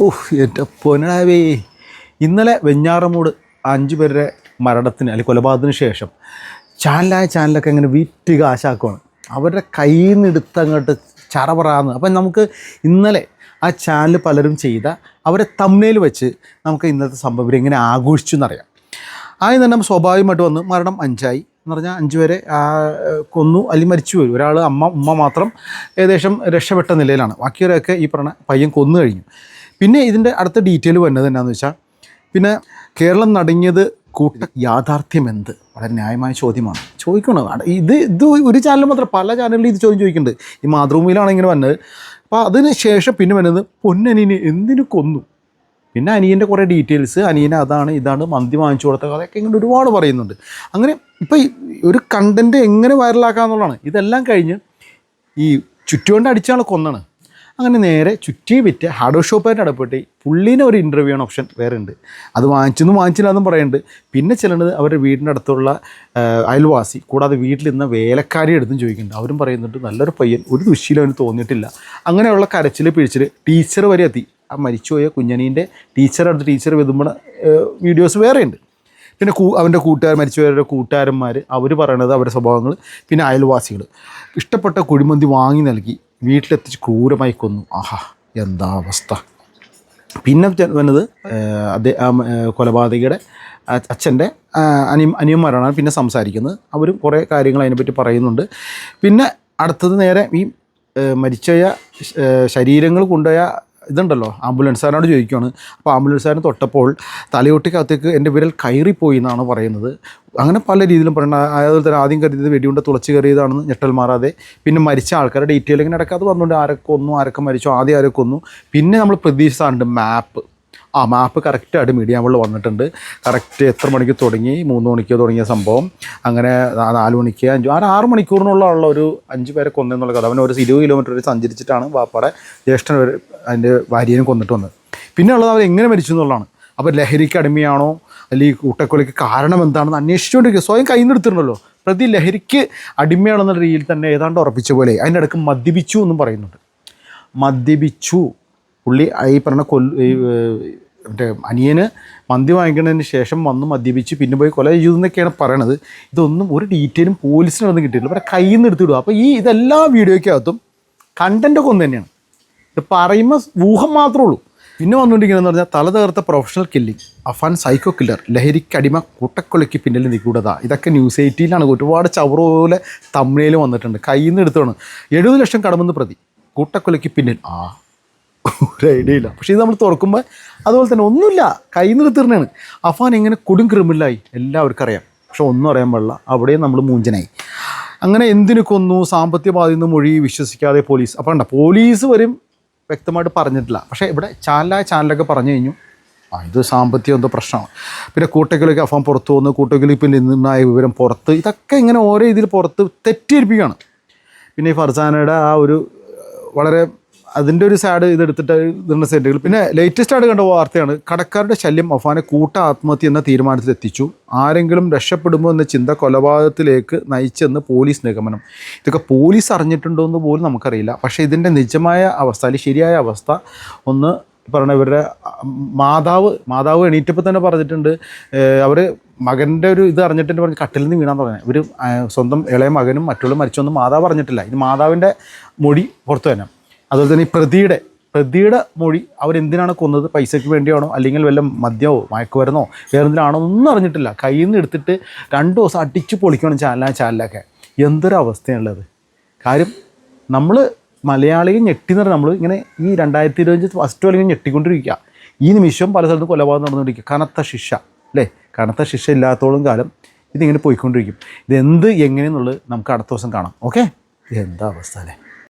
ഓഹ് എന്റെ പൊന്നടാവേ. ഇന്നലെ വെഞ്ഞാറമൂട് അഞ്ച് പേരുടെ മരണത്തിന് അല്ലെങ്കിൽ കൊലപാതകത്തിന് ശേഷം ചാനലായ ചാനലൊക്കെ ഇങ്ങനെ വീറ്റ് കാശാക്കുവാണ്. അവരുടെ കയ്യിൽ നിന്ന് എടുത്ത് അങ്ങോട്ട് ചറപറാന്ന്. അപ്പം നമുക്ക് ഇന്നലെ ആ ചാനൽ പലരും ചെയ്ത അവരെ തമ്മിലേൽ വെച്ച് നമുക്ക് ഇന്നത്തെ സംഭവം ഇവരെങ്ങനെ ആഘോഷിച്ചു എന്നറിയാം. ആദ്യം തന്നെ സ്വാഭാവികമായിട്ട് വന്ന് മരണം അഞ്ചായി. എന്ന് പറഞ്ഞാൽ അഞ്ച് പേരെ കൊന്നു അല്ലെങ്കിൽ മരിച്ചു വരും ഒരാൾ അമ്മ ഉമ്മ മാത്രം ഏകദേശം രക്ഷപ്പെട്ട നിലയിലാണ്. ബാക്കിയവരൊക്കെ ഈ പറഞ്ഞ പയ്യൻ കൊന്നു കഴിഞ്ഞു. പിന്നെ ഇതിന്റെ അടുത്ത ഡീറ്റെയിൽ വരുന്നത് എന്നാന്ന് വെച്ചാൽ പിന്നെ കേരളം നടുങ്ങിയത് കൂട്ട യാഥാർത്ഥ്യം എന്ത്? വളരെ ന്യായമായ ചോദ്യമാണ്. ചോദിക്കണം? ഇത് ഇത് ഒരു ചാനൽ മാത്രം പല ചാനലിലും ഇത് ചോദ്യം ചോദിക്കുന്നുണ്ട്. ഈ മാതൃഭൂമിയിലാണ് ഇങ്ങനെ വന്നത്. അപ്പോൾ അതിന് ശേഷം പിന്നെ വന്നത് പൊന്നനിനെ എന്തിനു കൊന്നു? പിന്നെ അനിയന്റെ കുറേ ഡീറ്റെയിൽസ് അനിയനെ അതാണ് ഇതാണ് മന്തി വാങ്ങിച്ചു കൊടുത്ത കഥയൊക്കെ ഇങ്ങനെ ഒരുപാട് പറയുന്നുണ്ട്. അങ്ങനെ ഇപ്പോൾ ഒരു കണ്ടന്റ് എങ്ങനെ വൈറലാക്കാന്നുള്ളതാണ് ഇതെല്ലാം കഴിഞ്ഞ് ഈ ചുറ്റുകൊണ്ട് അടിച്ചാൽ കൊന്നാണ്. അങ്ങനെ നേരെ ചുറ്റി വിറ്റ് ഹാർഡ്വെയർ ഷോപ്പായിട്ട് ഇടപെട്ട് പുള്ളീനെ ഒരു ഇന്റർവ്യൂ ഓപ്ഷൻ വേറെ ഉണ്ട്. അത് വാങ്ങിച്ചെന്നും വാങ്ങിച്ചില്ല എന്നും പറയുന്നുണ്ട്. പിന്നെ ചെല്ലുന്നത് അവരുടെ വീടിന്റെ അടുത്തുള്ള അയൽവാസി കൂടാതെ വീട്ടിൽ വീട്ടിലിരുന്ന വേലക്കാരി എടുത്തും ചോദിക്കുന്നുണ്ട്. അവരും പറയുന്നുണ്ട് നല്ലൊരു പയ്യൻ ഒരു ദുശ്ശീലം അവന് തോന്നിയിട്ടില്ല. അങ്ങനെയുള്ള കരച്ചിൽ പിഴിച്ചിൽ ടീച്ചർ വരെ എത്തി. ആ മരിച്ചുപോയ കുഞ്ഞനീന്റെ ടീച്ചർ അടുത്ത് ടീച്ചർ വെതുമ്പോൾ വീഡിയോസ് വേറെയുണ്ട് പിന്നെ കൂ അവന്റെ കൂട്ടുകാർ മരിച്ചവരുടെ കൂട്ടുകാരന്മാർ അവർ പറയണത് അവരുടെ സ്വഭാവങ്ങൾ പിന്നെ അയൽവാസികൾ ഇഷ്ടപ്പെട്ട കുഴിമന്തി വാങ്ങി നൽകി. വീട്ടിലെത്തിച്ച് ക്രൂരമായി കൊന്നു. ആഹാ എന്താ അവസ്ഥ. പിന്നെ വന്നത് അദ്ദേഹം കൊലപാതകിയുടെ അച്ഛന്റെ അനിയ അനിയന്മാരാണ് പിന്നെ സംസാരിക്കുന്നത്. അവരും കുറേ കാര്യങ്ങൾ അതിനെപ്പറ്റി പറയുന്നുണ്ട്. പിന്നെ അടുത്തത് നേരെ ഈ മരിച്ചയ ശരീരങ്ങൾ കൊണ്ടുപോയ ഇതുണ്ടല്ലോ ആംബുലൻസുകാരനോട് ചോദിക്കുകയാണ് അപ്പോൾ ആംബുലൻസുകാരൻ തൊട്ടപ്പോൾ തലയൊട്ടിക്കകത്തേക്ക് എന്റെ വിരൽ കയറിപ്പോയി എന്നാണ് പറയുന്നത്. അങ്ങനെ പല രീതിയിലും പറയുന്നത് അതുപോലെ തന്നെ ആദ്യം കരുതിയത് വെടിയുണ്ട തുളച്ച് കയറിയതാണെന്ന് ഞെട്ടൽ മാറാതെ പിന്നെ മരിച്ച ആൾക്കാരുടെ ഡീറ്റെയിൽ ഇങ്ങനെ ഇടയ്ക്ക് അത് വന്നുകൊണ്ട് ആരൊക്കെ കൊന്നു ആരൊക്കെ മരിച്ചു ആദ്യം ആരൊക്കെ കൊന്നു. പിന്നെ നമ്മൾ പ്രതീക്ഷിച്ചാണ്ട് മാപ്പ് ആ മാപ്പ് കറക്റ്റായിട്ട് മീഡിയ മുകളിൽ വന്നിട്ടുണ്ട്. കറക്റ്റ് എത്ര മണിക്ക് തുടങ്ങി? മൂന്ന് മണിക്ക് തുടങ്ങിയ സംഭവം. അങ്ങനെ നാല് മണിക്ക് അഞ്ച് ആ ആറ് മണിക്കൂറിനുള്ള ഉള്ള ഒരു അഞ്ച് പേരെ കൊന്നെന്നുള്ള കഥ. അവൻ ഒരു ഇരുപത് കിലോമീറ്റർ വരെ സഞ്ചരിച്ചിട്ടാണ് വാപ്പാടെ ജ്യേഷ്ഠൻ അതിന്റെ ഭാര്യയും കൊന്നിട്ട് വന്നത്. പിന്നെ ഉള്ളത് അവർ എങ്ങനെ മരിച്ചു എന്നുള്ളതാണ്. അപ്പോൾ ലഹരിക്ക് അടിമയാണോ? അല്ലെങ്കിൽ കൂട്ടക്കൊലയ്ക്ക് കാരണം എന്താണെന്ന് അന്വേഷിച്ചുകൊണ്ടിരിക്കുക. സ്വയം കയ്യിൽ നിന്ന് പ്രതി ലഹരിക്ക് അടിമയാണെന്ന രീതിയിൽ തന്നെ ഏതാണ്ട് ഉറപ്പിച്ച പോലെ അതിന്റെ ഇടയ്ക്ക് മദ്യപിച്ചു എന്നും പറയുന്നുണ്ട്. മദ്യപിച്ചു. പുള്ളി ഈ പറഞ്ഞ കൊല്ല മറ്റേ അനിയന് മന്തി വാങ്ങിക്കുന്നതിന് ശേഷം വന്ന് മദ്യപിച്ച് പിന്നെ പോയി കൊല ചെയ്തു എന്നൊക്കെയാണ് പറയണത്. ഇതൊന്നും ഒരു ഡീറ്റെയിലും പോലീസിനൊന്നും കിട്ടിയില്ല അവരെ കയ്യിൽ നിന്ന് എടുത്തിടുക. അപ്പോൾ ഈ ഇതെല്ലാ വീഡിയോയ്ക്കകത്തും കണ്ടന്റൊക്കെ ഒന്ന് തന്നെയാണ്. ഇത് പറയുമ്പോൾ ഊഹം മാത്രമേ ഉള്ളൂ. പിന്നെ വന്നുകൊണ്ടിരിക്കുന്നതെന്ന് പറഞ്ഞാൽ തല തകർത്ത professional killing Afan psycho killer ലഹരിക്കടിമ കൂട്ടക്കൊലയ്ക്ക് പിന്നിൽ നിൽക്കൂടതാ ഇതൊക്കെ ന്യൂസ് എയ്റ്റീനിലാണ് ഒരുപാട് ചവറ് പോലെ തമിഴിൽ വന്നിട്ടുണ്ട്. കയ്യിൽ നിന്ന് എടുത്തോണം എഴുപത് ലക്ഷം കടമെന്ന് പ്രതി. കൂട്ടക്കൊലയ്ക്ക് പിന്നിൽ. ആ ഒരു ഐഡിയ ഇല്ല. പക്ഷേ ഇത് നമ്മൾ തുറക്കുമ്പോൾ അതുപോലെ തന്നെ ഒന്നുമില്ല. കയ്യിൽ നിന്ന് എടുത്തിരുന്നാണ് അഫാൻ എങ്ങനെ കൊടും ക്രിമിനലായി? എല്ലാവർക്കും അറിയാം. പക്ഷെ ഒന്നും അറിയാൻ പാടില്ല. അവിടെയും നമ്മൾ മൂഞ്ചനായി. അങ്ങനെ എന്തിനു കൊന്നു? സാമ്പത്തിക ബാധ്യത മൊഴി വിശ്വസിക്കാതെ പോലീസ്. അപ്പോൾ ഉണ്ട പോലീസ് വരും വ്യക്തമായിട്ട് പറഞ്ഞിട്ടില്ല. പക്ഷേ ഇവിടെ ചാനലായ ചാനലൊക്കെ പറഞ്ഞു കഴിഞ്ഞു. ആ ഇത് സാമ്പത്തികം എന്തോ പ്രശ്നമാണ്. പിന്നെ കൂട്ടക്കിളിക്ക് അഫാൻ പുറത്തു വന്ന്. കൂട്ടക്കിളി പിന്നെ നിന്നായ വിവരം പുറത്ത്. ഇതൊക്കെ ഇങ്ങനെ ഓരോ ഇതിൽ പുറത്ത് തെറ്റിദ്ധരിപ്പിക്കുകയാണ്. പിന്നെ ഈ ഫർസാനയുടെ ആ ഒരു വളരെ അതിന്റെ ഒരു സാഡ് ഇതെടുത്തിട്ട് ഇതുണ്ട് സെന്റുകൾ പിന്നെ ലേറ്റസ്റ്റ് ആയിട്ട് കണ്ട വാർത്തയാണ് കടക്കാരുടെ ശല്യം അഫാനെ കൂട്ട ആത്മഹത്യ എന്ന തീരുമാനത്തിൽ എത്തിച്ചു ആരെങ്കിലും രക്ഷപ്പെടുമോ എന്ന ചിന്ത കൊലപാതകത്തിലേക്ക് നയിച്ചെന്ന് പോലീസ് നിഗമനം. ഇതൊക്കെ പോലീസ് അറിഞ്ഞിട്ടുണ്ടോ എന്ന് പോലും നമുക്കറിയില്ല. പക്ഷേ ഇതിന്റെ നിജമായ അവസ്ഥ അല്ലെങ്കിൽ ശരിയായ അവസ്ഥ ഒന്ന് പറഞ്ഞ ഇവരുടെ മാതാവ് മാതാവ് എണീറ്റപ്പോൾ തന്നെ പറഞ്ഞിട്ടുണ്ട്. അവർ മകന്റെ ഒരു ഇത് അറിഞ്ഞിട്ട് പറഞ്ഞ് കട്ടിൽ നിന്ന് വീണാന്ന് പറഞ്ഞത് ഇവർ സ്വന്തം ഇളയ മകനും മറ്റുള്ള മരിച്ചൊന്നും മാതാവ് പറഞ്ഞിട്ടില്ല ഇനി മാതാവിന്റെ മൊഴി പുറത്തു തന്നെ. അതുപോലെ തന്നെ ഈ പ്രതിയുടെ പ്രതിയുടെ മൊഴി അവരെന്തിനാണ് കൊന്നത്? പൈസയ്ക്ക് വേണ്ടിയാണോ? അല്ലെങ്കിൽ വല്ല മദ്യമോ മയക്കുമരുന്നോ വേറെ എന്തിനാണോ ഒന്നും അറിഞ്ഞിട്ടില്ല. കയ്യിൽ നിന്ന് എടുത്തിട്ട് രണ്ട് ദിവസം അടിച്ചു പൊളിക്കണം ചാനലാ ചാനലൊക്കെ എന്തൊരു അവസ്ഥയാണുള്ളത് കാര്യം നമ്മൾ മലയാളികൾ ഞെട്ടി എന്ന് നമ്മൾ ഇങ്ങനെ ഈ രണ്ടായിരത്തി ഇരുപത്തഞ്ച് ഫസ്റ്റ് അല്ലെങ്കിൽ ഞെട്ടിക്കൊണ്ടിരിക്കുക. ഈ നിമിഷം പല സ്ഥലത്തും കൊലപാതകം നടന്നുകൊണ്ടിരിക്കുക. കനത്ത ശിക്ഷ അല്ലേ? കനത്ത ശിക്ഷ ഇല്ലാത്തോളം കാലം ഇതിങ്ങനെ പോയിക്കൊണ്ടിരിക്കും. ഇതെന്ത് എങ്ങനെയെന്നുള്ളത് നമുക്ക് അടുത്ത ദിവസം കാണാം. ഓക്കെ? എന്താ അവസ്ഥ അല്ലേ?